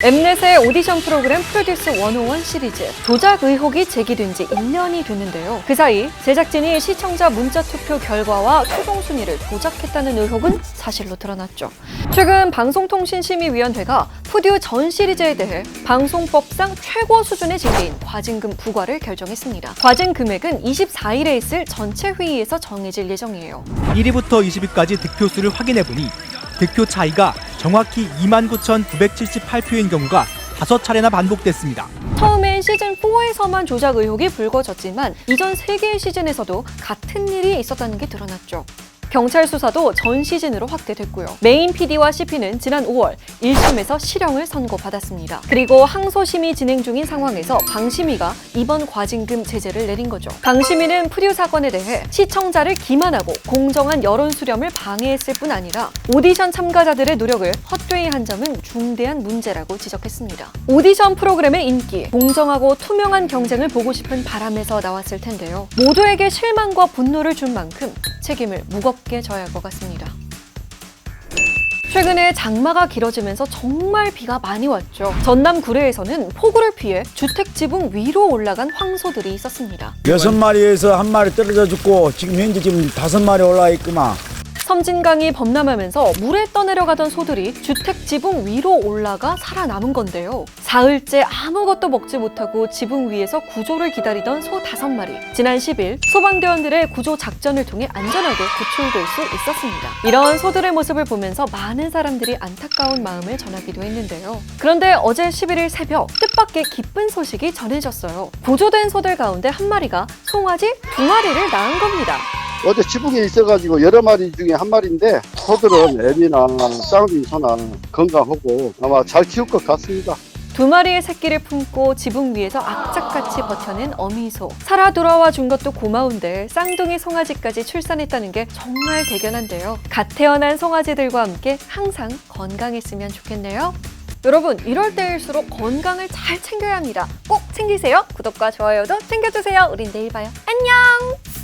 엠넷의 오디션 프로그램 프로듀스 101 시리즈 조작 의혹이 제기된 지 1년이 됐는데요. 그 사이 제작진이 시청자 문자 투표 결과와 최종 순위를 조작했다는 의혹은 사실로 드러났죠. 최근 방송통신심의위원회가 푸듀 전 시리즈에 대해 방송법상 최고 수준의 징계인 과징금 부과를 결정했습니다. 과징 금액은 24일에 있을 전체 회의에서 정해질 예정이에요. 1위부터 20위까지 득표수를 확인해보니 득표 차이가 정확히 29,978표인 경우가 5차례나 반복됐습니다. 처음엔 시즌 4에서만 조작 의혹이 불거졌지만 이전 3개의 시즌에서도 같은 일이 있었다는 게 드러났죠. 경찰 수사도 전 시즌으로 확대됐고요. 메인 PD와 CP는 지난 5월 1심에서 실형을 선고받았습니다. 그리고 항소심이 진행 중인 상황에서 방심위가 이번 과징금 제재를 내린 거죠. 방심위는 프류 사건에 대해 시청자를 기만하고 공정한 여론 수렴을 방해했을 뿐 아니라 오디션 참가자들의 노력을 헛되이 한 점은 중대한 문제라고 지적했습니다. 오디션 프로그램의 인기, 공정하고 투명한 경쟁을 보고 싶은 바람에서 나왔을 텐데요. 모두에게 실망과 분노를 준 만큼 책임을 무겁 게 져야 할 것 같습니다. 최근에 장마가 길어지면서 정말 비가 많이 왔죠. 전남 구례에서는 폭우를 피해 주택 지붕 위로 올라간 황소들이 있었습니다. 여섯 마리에서 한 마리 떨어져 죽고 지금 현재 지금 다섯 마리 올라 있구만. 섬진강이 범람하면서 물에 떠내려가던 소들이 주택 지붕 위로 올라가 살아남은 건데요. 사흘째 아무것도 먹지 못하고 지붕 위에서 구조를 기다리던 소 다섯 마리. 지난 10일 소방대원들의 구조 작전을 통해 안전하게 구출될 수 있었습니다. 이런 소들의 모습을 보면서 많은 사람들이 안타까운 마음을 전하기도 했는데요. 그런데 어제 11일 새벽 뜻밖의 기쁜 소식이 전해졌어요. 구조된 소들 가운데 한 마리가 송아지 두 마리를 낳은 겁니다. 어제 지붕에 있어가지고 여러 마리 중에 한 마리인데 소들은 애미나 쌍둥이 소나 건강하고 아마 잘 키울 것 같습니다. 두 마리의 새끼를 품고 지붕 위에서 악착같이 버텨낸 어미소. 살아 돌아와 준 것도 고마운데 쌍둥이 송아지까지 출산했다는 게 정말 대견한데요. 갓 태어난 송아지들과 함께 항상 건강했으면 좋겠네요. 여러분, 이럴 때일수록 건강을 잘 챙겨야 합니다. 꼭 챙기세요. 구독과 좋아요도 챙겨주세요. 우린 내일 봐요. 안녕!